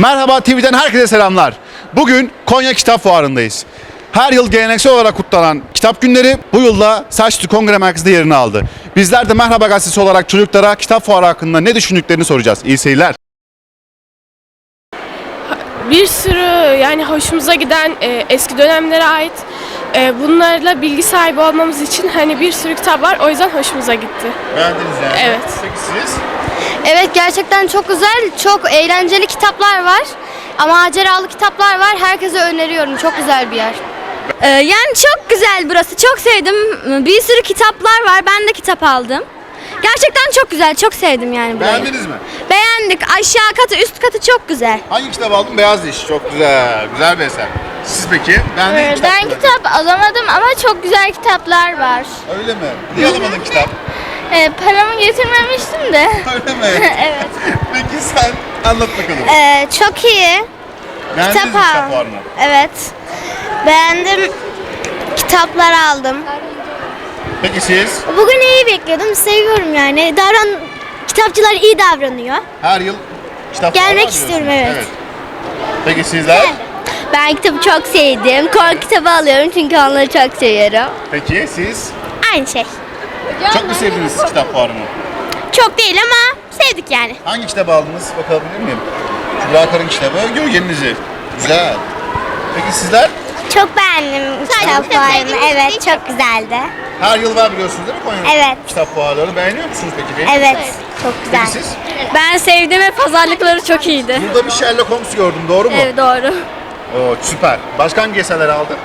Merhaba TV'den herkese selamlar. Bugün Konya Kitap Fuarı'ndayız. Her yıl geleneksel olarak kutlanan kitap günleri bu yılda Saçlı Kongre Merkezi'nde yerini aldı. Bizler de Merhaba Gazetesi olarak çocuklara kitap fuarı hakkında ne düşündüklerini soracağız. İyi seyirler. bir sürü yani hoşumuza giden e, eski dönemlere ait e, bunlarla bilgi sahibi olmamız için hani bir sürü kitap var o yüzden hoşumuza gitti. Beğendiniz yani. Evet. Peki siz? Evet gerçekten çok güzel, çok eğlenceli kitaplar var. Ama maceralı kitaplar var. Herkese öneriyorum. Çok güzel bir yer. Ee, yani çok güzel burası. Çok sevdim. Bir sürü kitaplar var. Ben de kitap aldım. Gerçekten çok güzel. Çok sevdim yani burayı. Beğendiniz mi? Beğendik. Aşağı katı, üst katı çok güzel. Hangi kitap aldın? Beyaz Diş. Çok güzel. Güzel bir eser. Siz peki? Beğendiniz mi Ben kitapları? kitap alamadım ama çok güzel kitaplar var. Öyle mi? Niye alamadın kitap? Ee, paramı getirmemiştim de. Öyle mi? evet. Peki sen anlat bakalım. Ee, çok iyi. Beğendiniz mi kitap kitap al. fuarını? Evet. Beğendim. Kitaplar aldım. Peki siz? Bugün iyi bekliyordum. Seviyorum yani. Davran kitapçılar iyi davranıyor. Her yıl kitap Gelmek var istiyorum, evet. Peki sizler? Ben kitabı çok sevdim. Korku kitabı alıyorum çünkü onları çok seviyorum. Peki siz? Aynı şey. Çok mu sevdiniz kitap fuarını? Çok değil ama sevdik yani. Hangi kitabı aldınız? Bakabilir miyim? Kübra Akar'ın kitabı Gölgenizi. Güzel. Peki sizler? Çok beğendim kitap fuarını. Evet çok güzeldi. Her yıl var biliyorsunuz değil mi Konya'da? Evet. Kitap fuarları beğeniyor musunuz peki? Evet çok güzel. Peki siz? Ben sevdim ve pazarlıkları çok iyiydi. Burada bir Sherlock Holmes gördüm doğru mu? Evet doğru. Oo, süper. Başka hangi eserleri aldın?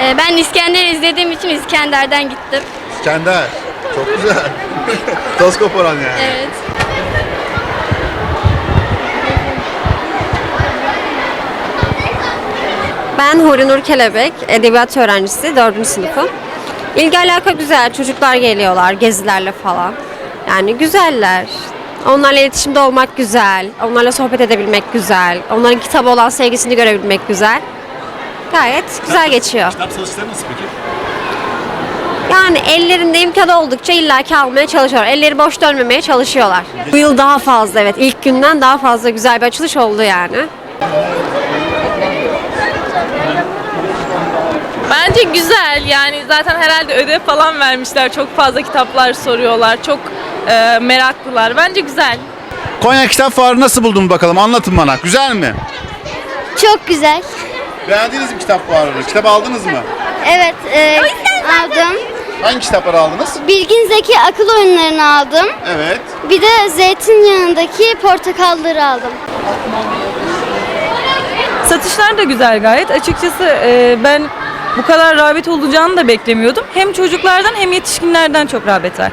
Ee, ben İskender izlediğim için İskender'den gittim. İskender. Çok güzel. Toz koparan yani. Evet. Ben Huri Nur Kelebek, edebiyat öğrencisi, 4. sınıfım. İlgi alaka güzel, çocuklar geliyorlar gezilerle falan. Yani güzeller. Onlarla iletişimde olmak güzel, onlarla sohbet edebilmek güzel, onların kitaba olan sevgisini görebilmek güzel. Gayet güzel geçiyor. Kitap satışları nasıl peki? Yani ellerinde imkan oldukça illaki almaya çalışıyorlar. Elleri boş dönmemeye çalışıyorlar. Bu yıl daha fazla evet, ilk günden daha fazla güzel bir açılış oldu yani. Bence güzel yani zaten herhalde ödev falan vermişler. Çok fazla kitaplar soruyorlar. Çok e, meraklılar. Bence güzel. Konya Kitap Fuarı nasıl buldun bakalım? Anlatın bana. Güzel mi? Çok güzel. Beğendiniz mi kitap fuarını? Kitap aldınız mı? Evet e, aldım. Hangi kitapları aldınız? Bilgin Zeki akıl oyunlarını aldım. Evet. Bir de zeytinyağındaki portakalları aldım. Satışlar da güzel gayet. Açıkçası e, ben bu kadar rağbet olacağını da beklemiyordum. Hem çocuklardan hem yetişkinlerden çok rağbet var.